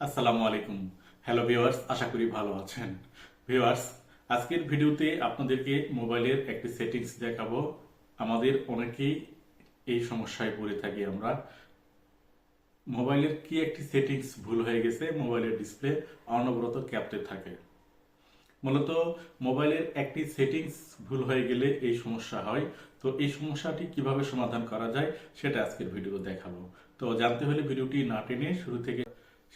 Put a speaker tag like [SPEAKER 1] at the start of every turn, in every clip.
[SPEAKER 1] আসসালামু আলাইকুম। Hello viewers আশা করি ভালো আছেন। ভিউয়ার্স আজকের ভিডিওতে আপনাদেরকে মোবাইলের একটি সেটিংস দেখাবো। আমাদের অনেকেই এই সমস্যায় পড়ে থাকি আমরা। মোবাইলের কি একটি সেটিংস ভুল হয়ে গেছে? মোবাইলের ডিসপ্লে অনবরত ক্যাপতে থাকে। মূলত মোবাইলের একটি সেটিংস ভুল হয়ে গেলে এই সমস্যা হয়। তো এই সমস্যাটি কীভাবে সমাধান করা যায়, সেটা আজকের ভিডিও দেখাবো। তো জানতে হলে ভিডিওটি না টেনে শুরু থেকে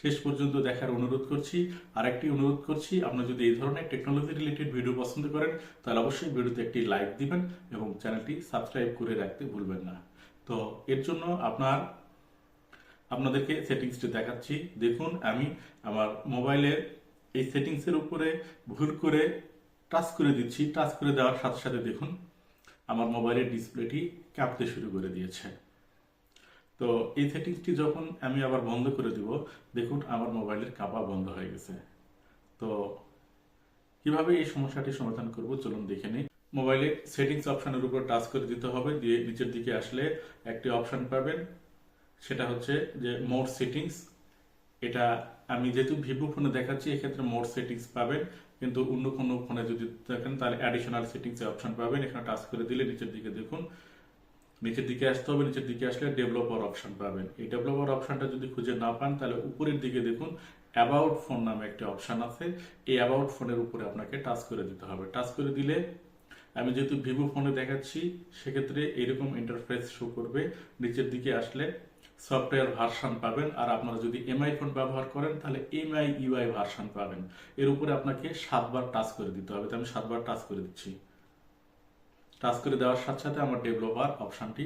[SPEAKER 1] শেষ পর্যন্ত দেখার অনুরোধ করছি। আর একটি অনুরোধ করছি, আপনি যদি এই ধরনের টেকনোলজি রিলেটেড ভিডিও পছন্দ করেন, তাহলে অবশ্যই ভিডিওতে একটি লাইক দিবেন এবং চ্যানেলটি সাবস্ক্রাইব করে রাখতে ভুলবেন না। তো এর জন্য আপনার, আপনাদেরকে সেটিংসটি দেখাচ্ছি। দেখুন, আমি আমার মোবাইলের এই সেটিংসের উপরে ভুল করে টাচ করে দিচ্ছি। টাচ করে দেওয়ার সাথে সাথে দেখুন, আমার মোবাইলের ডিসপ্লেটি কাঁপতে শুরু করে দিয়েছে। তো এই সেটিংসটি যখন আমি আবার বন্ধ করে দিব, দেখুন আমার মোবাইলের কাঁপা বন্ধ হয়ে গেছে। তো কীভাবে এই সমস্যাটি সমাধান করব চলুন দেখে নিই। মোবাইলে সেটিংস অপশনের উপর টাচ করে দিতে হবে, দিয়ে নিচের দিকে আসলে একটি অপশন পাবেন। সেটা হচ্ছে যে মোড সেটিংস এটা আমি যেহেতু ভিভো ফোনে দেখাচ্ছি, এক্ষেত্রে মোড সেটিংস পাবেন। কিন্তু অন্য কোনো ফোনে যদি দেখেন, তাহলে অ্যাডিশনাল সেটিংস অপশন পাবেন। এখানে টাচ করে দিলে নিচের দিকে দেখুন নিচের দিকে আসতে হবে, নিচের দিকে আসলে ডেভেলপার অপশন পাবেন। এই ডেভেলপার অপশনটা যদি খুঁজে না পান, তাহলে উপরের দিকে দেখুন অ্যাবাউট ফোন নামে একটি অপশন আছে। এই অ্যাবাউট ফোনের উপরে আপনাকে টাচ করে দিতে হবে। টাচ করে দিলে আমি যেহেতু ভিভো ফোনে দেখাচ্ছি, সেক্ষেত্রে এরকম ইন্টারফেস শো করবে। নিচের দিকে আসলে সফটওয়্যার ভার্সন পাবেন। আর আপনারা যদি এমআই ফোন ব্যবহার করেন, তাহলে এমআই ইউআই ভার্সন পাবেন। এর উপরে আপনাকে সাতবার টাচ করে দিতে হবে। তো আমি সাতবার টাচ করে দিচ্ছি। টাচ করে দেওয়ার সাথে সাথে আমার ডেভেলপার অপশনটি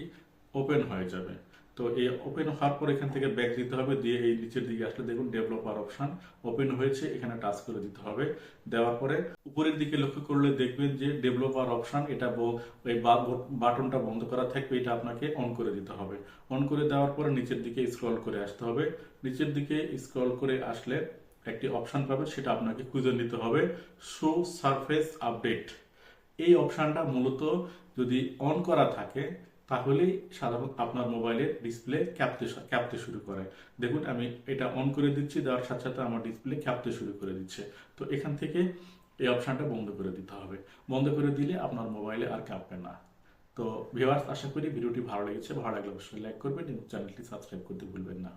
[SPEAKER 1] ওপেন হয়ে যাবে। তো এই ওপেন হওয়ার পর এখান থেকে ব্যাক দিতে হবে, দিয়ে এই নিচের দিকে আসলে দেখুন ডেভেলপার অপশন ওপেন হয়েছে, এখানে টাচ করে দিতে হবে। দেওয়ার পরে উপরের দিকে লক্ষ্য করলে দেখবেন যে ডেভেলপার অপশন এটা এই বাটনটা বন্ধ করা থাকবে, এটা আপনাকে অন করে দিতে হবে। অন করে দেওয়ার পরে নিচের দিকে স্ক্রল করে আসতে হবে। নিচের দিকে স্ক্রল করে আসলে একটি অপশান পাবে সেটা আপনাকে খুঁজে নিতে হবে শো সারফেস আপডেট এই অপশানটা মূলত যদি অন করা থাকে তাহলেই সাধারণত আপনার মোবাইলের ডিসপ্লে ক্যাপতে ক্যাপতে শুরু করে। দেখুন, আমি এটা অন করে দিচ্ছি, দেওয়ার সাথে সাথে আমার ডিসপ্লে ক্যাপতে শুরু করে দিচ্ছে। তো এখান থেকে এই অপশানটা বন্ধ করে দিতে হবে। বন্ধ করে দিলে আপনার মোবাইলে আর কাঁপবে না। তো ভিউয়ার্স আশা করি ভিডিওটি ভালো লেগেছে। ভালো লাগলে অবশ্যই লাইক করবেন এবং চ্যানেলটি সাবস্ক্রাইব করতে ভুলবেন না।